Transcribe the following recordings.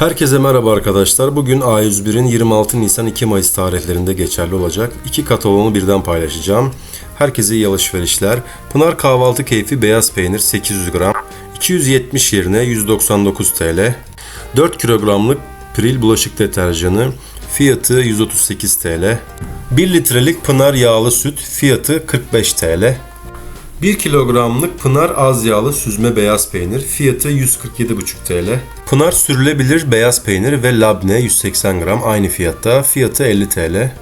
Herkese merhaba arkadaşlar. Bugün A101'in 26 Nisan 2 Mayıs tarihlerinde geçerli olacak iki kataloğunu birden paylaşacağım. Herkese iyi alışverişler. Pınar kahvaltı keyfi beyaz peynir 800 gram. 270 yerine 199 TL. 4 kilogramlık Pril bulaşık deterjanı fiyatı 138 TL. 1 litrelik Pınar yağlı süt fiyatı 45 TL. 1 kilogramlık Pınar az yağlı süzme beyaz peynir fiyatı 147,5 TL. Pınar sürülebilir beyaz peynir ve labne 180 gram aynı fiyatta fiyatı 50 TL.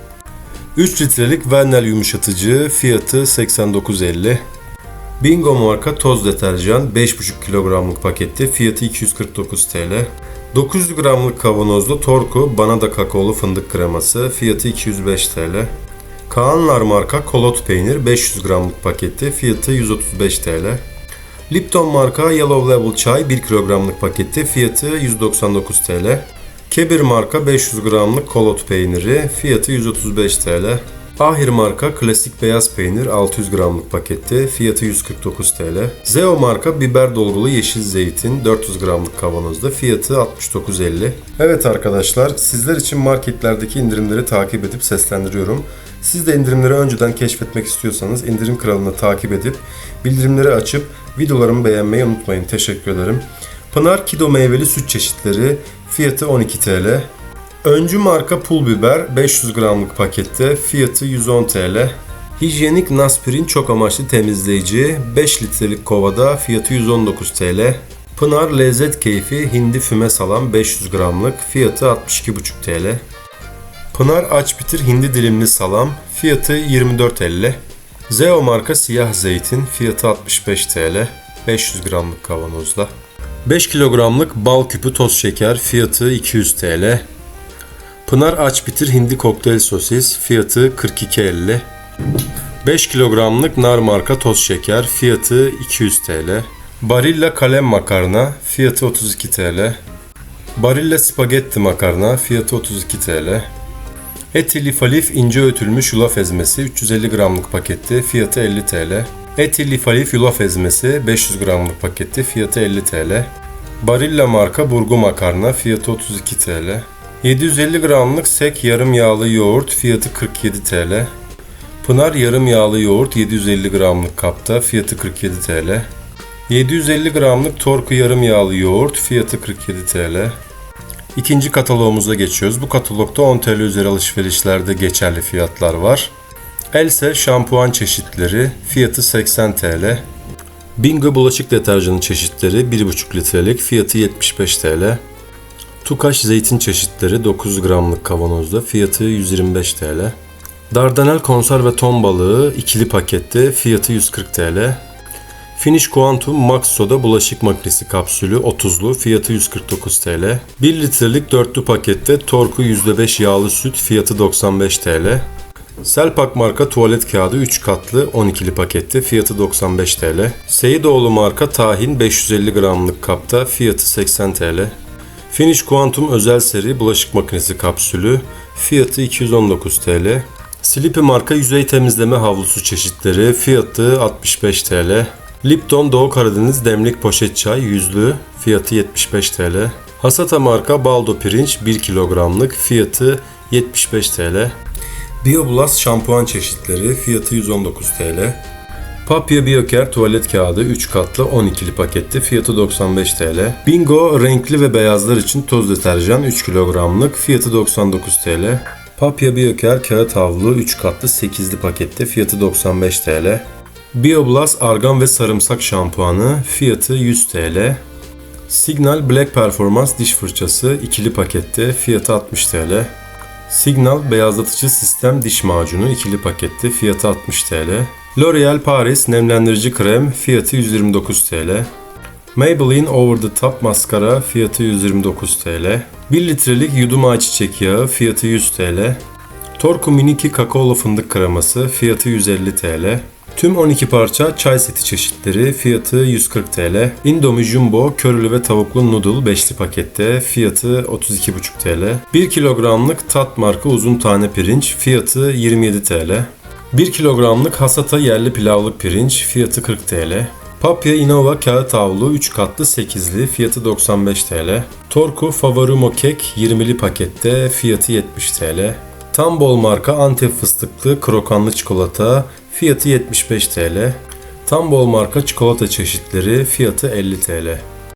3 litrelik Vernel yumuşatıcı fiyatı 89,50. Bingo marka toz deterjan 5,5 kilogramlık pakette fiyatı 249 TL. 900 gramlık kavanozlu Torku Banada kakaolu fındık kreması fiyatı 205 TL. Kaanlar marka kolot peynir 500 gramlık paketi fiyatı 135 TL. Lipton marka Yellow Label çay 1 kilogramlık paketi fiyatı 199 TL. Kebir marka 500 gramlık kolot peyniri fiyatı 135 TL. Ahir marka klasik beyaz peynir 600 gramlık pakette fiyatı 149 TL. Zeo marka biber dolgulu yeşil zeytin 400 gramlık kavanozda fiyatı 69.50. Evet arkadaşlar sizler için marketlerdeki indirimleri takip edip seslendiriyorum. Siz de indirimleri önceden keşfetmek istiyorsanız indirim kralını takip edip bildirimleri açıp videolarımı beğenmeyi unutmayın. Teşekkür ederim. Pınar Kido meyveli süt çeşitleri fiyatı 12 TL. Öncü marka pul biber 500 gramlık pakette fiyatı 110 TL. Hijyenik Naspirin çok amaçlı temizleyici 5 litrelik kovada fiyatı 119 TL. Pınar Lezzet Keyfi hindi füme salam 500 gramlık fiyatı 62,5 TL. Pınar aç bitir hindi dilimli salam fiyatı 24.50. Zeo marka siyah zeytin fiyatı 65 TL 500 gramlık kavanozda. 5 kilogramlık bal küpü toz şeker fiyatı 200 TL. Pınar aç bitir hindi kokteyl sosis fiyatı 42.50. 5 kilogramlık nar marka toz şeker fiyatı 200 TL. Barilla kalem makarna fiyatı 32 TL. Barilla spagetti makarna fiyatı 32 TL. Etili falif ince ötülmüş yulaf ezmesi 350 gramlık paketi fiyatı 50 TL. Etili falif yulaf ezmesi 500 gramlık paketi fiyatı 50 TL. Barilla marka burgu makarna fiyatı 32 TL. 750 gramlık sek yarım yağlı yoğurt fiyatı 47 TL. Pınar yarım yağlı yoğurt 750 gramlık kapta fiyatı 47 TL. 750 gramlık Torku yarım yağlı yoğurt fiyatı 47 TL. İkinci kataloğumuza geçiyoruz. Bu katalogda 10 TL üzeri alışverişlerde geçerli fiyatlar var. Else şampuan çeşitleri fiyatı 80 TL. Bingo bulaşık deterjanı çeşitleri 1,5 litrelik fiyatı 75 TL. Tukaş zeytin çeşitleri 9 gramlık kavanozda fiyatı 125 TL. Dardanel konserve ton balığı ikili pakette fiyatı 140 TL. Finish Quantum Max Soda bulaşık makinesi kapsülü 30'lu fiyatı 149 TL. 1 litrelik dörtlü pakette Torku %5 yağlı süt fiyatı 95 TL. Selpak marka tuvalet kağıdı 3 katlı 12'li pakette fiyatı 95 TL. Seyidoğlu marka tahin 550 gramlık kapta fiyatı 80 TL. Finish Quantum özel seri bulaşık makinesi kapsülü fiyatı 219 TL. Sleepy marka yüzey temizleme havlusu çeşitleri fiyatı 65 TL. Lipton Doğu Karadeniz demlik poşet çay yüzlü fiyatı 75 TL. Hasata marka baldo pirinç 1 kilogramlık fiyatı 75 TL. BioBlast şampuan çeşitleri fiyatı 119 TL. Papya BioCare tuvalet kağıdı 3 katlı 12'li pakette fiyatı 95 TL. Bingo renkli ve beyazlar için toz deterjan 3 kilogramlık fiyatı 99 TL. Papya BioCare kağıt havlu 3 katlı 8'li pakette fiyatı 95 TL. BioBlast argan ve sarımsak şampuanı fiyatı 100 TL. Signal Black Performance diş fırçası ikili pakette fiyatı 60 TL. Signal beyazlatıcı sistem diş macunu ikili pakette fiyatı 60 TL. L'Oreal Paris nemlendirici krem fiyatı 129 TL. Maybelline Over the Top maskara fiyatı 129 TL. 1 litrelik yudum ayçiçek yağı fiyatı 100 TL. Torku Miniki kakaolu fındık kreması fiyatı 150 TL. Tüm 12 parça çay seti çeşitleri fiyatı 140 TL. Indomie Jumbo körülü ve tavuklu noodle 5'li pakette fiyatı 32,5 TL. 1 kilogramlık Tat marka uzun tane pirinç fiyatı 27 TL. 1 kilogramlık Hasata yerli pilavlık pirinç fiyatı 40 TL. Papya Innova kağıt havlu 3 katlı 8'li fiyatı 95 TL. Torku Favorumo kek 20'li pakette fiyatı 70 TL. Tambol marka Antep fıstıklı krokanlı çikolata fiyatı 75 TL. Tambol marka çikolata çeşitleri fiyatı 50 TL.